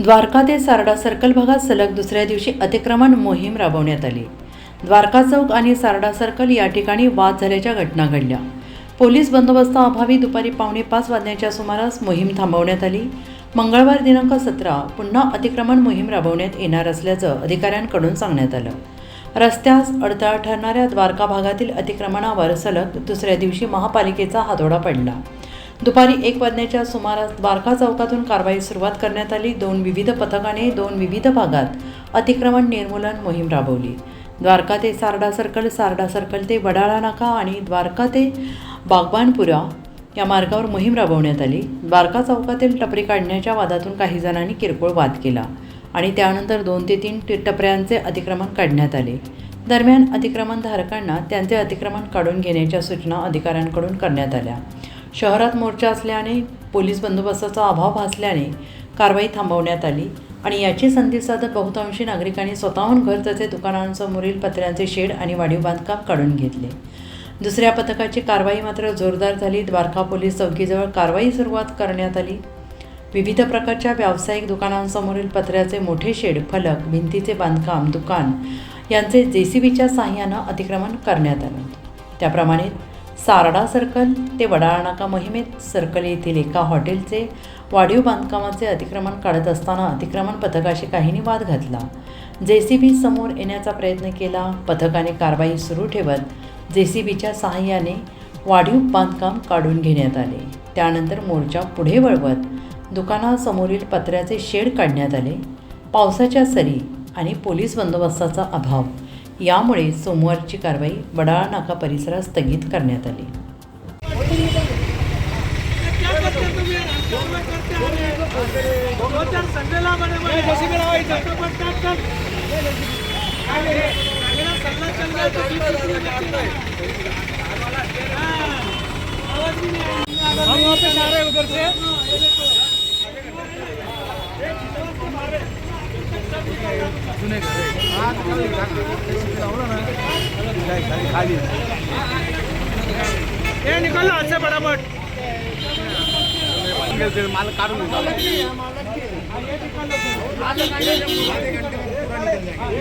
द्वारका ते सारडा सर्कल भागात सलग दुसऱ्या दिवशी अतिक्रमण मोहीम राबवण्यात आली. द्वारका चौक आणि सारडा सर्कल या ठिकाणी वाद झाल्याच्या घटना घडल्या. पोलीस बंदोबस्ताअभावी दुपारी पावणे पाच वाजण्याच्या सुमारास मोहीम थांबवण्यात आली. मंगळवार दिनांक सतरा पुन्हा अतिक्रमण मोहीम राबवण्यात येणार असल्याचं अधिकाऱ्यांकडून सांगण्यात आलं. रस्त्यास अडथळा ठरणाऱ्या द्वारका भागातील अतिक्रमणावर सलग दुसऱ्या दिवशी महापालिकेचा हातोडा पडला. दुपारी एक वाजण्याच्या सुमारास द्वारका चौकातून कारवाई सुरुवात करण्यात आली. दोन विविध पथकाने दोन विविध भागात अतिक्रमण निर्मूलन मोहीम राबवली. द्वारका ते सारडा सर्कल सारडा सर्कल ते वडाळा नाका आणि द्वारका ते बागबानपुरा या मार्गावर मोहीम राबवण्यात आली. द्वारका चौकातील टपरी काढण्याच्या वादातून काही जणांनी किरकोळ वाद केला आणि त्यानंतर दोन ते तीन टपऱ्यांचे अतिक्रमण काढण्यात आले. दरम्यान अतिक्रमणधारकांना त्यांचे अतिक्रमण काढून घेण्याच्या सूचना अधिकाऱ्यांकडून करण्यात आल्या. शहरात मोर्चा असल्याने पोलीस बंदोबस्ताचा अभाव भासल्याने कारवाई थांबवण्यात आली आणि याची संधी साधत बहुतांशी नागरिकांनी स्वतःहून घर तसे दुकानांसमोरील पत्र्यांचे शेड आणि वाढीव बांधकाम काढून घेतले. दुसऱ्या पथकाची कारवाई मात्र जोरदार झाली. द्वारका पोलीस चौकीजवळ कारवाई सुरुवात करण्यात आली. विविध प्रकारच्या व्यावसायिक दुकानांसमोरील पत्र्याचे मोठे शेड फलक भिंतीचे बांधकाम दुकान यांचे जे सी बीच्या साह्यानं अतिक्रमण करण्यात आलं. त्याप्रमाणे सारडा सर्कल ते वडाळा नाका मोहिमेत सर्कल येथील एका हॉटेलचे वाढीव बांधकामाचे अतिक्रमण काढत असताना अतिक्रमण पथकाशी काहींनी वाद घातला. जे सी बी समोर येण्याचा प्रयत्न केला. पथकाने कारवाई सुरू ठेवत जे सी बीच्या सहाय्याने वाढीव बांधकाम काढून घेण्यात आले. त्यानंतर मोर्चा पुढे वळवत दुकानासमोरील पत्र्याचे शेड काढण्यात आले. पावसाच्या सरी आणि पोलीस बंदोबस्ताचा अभाव यामुळे सोमवारची कारवाई वडाळा नाका परिसरात स्थगित करण्यात आली. उधर से ये देखो ये निकलो हाथ से फटाफट माल काढून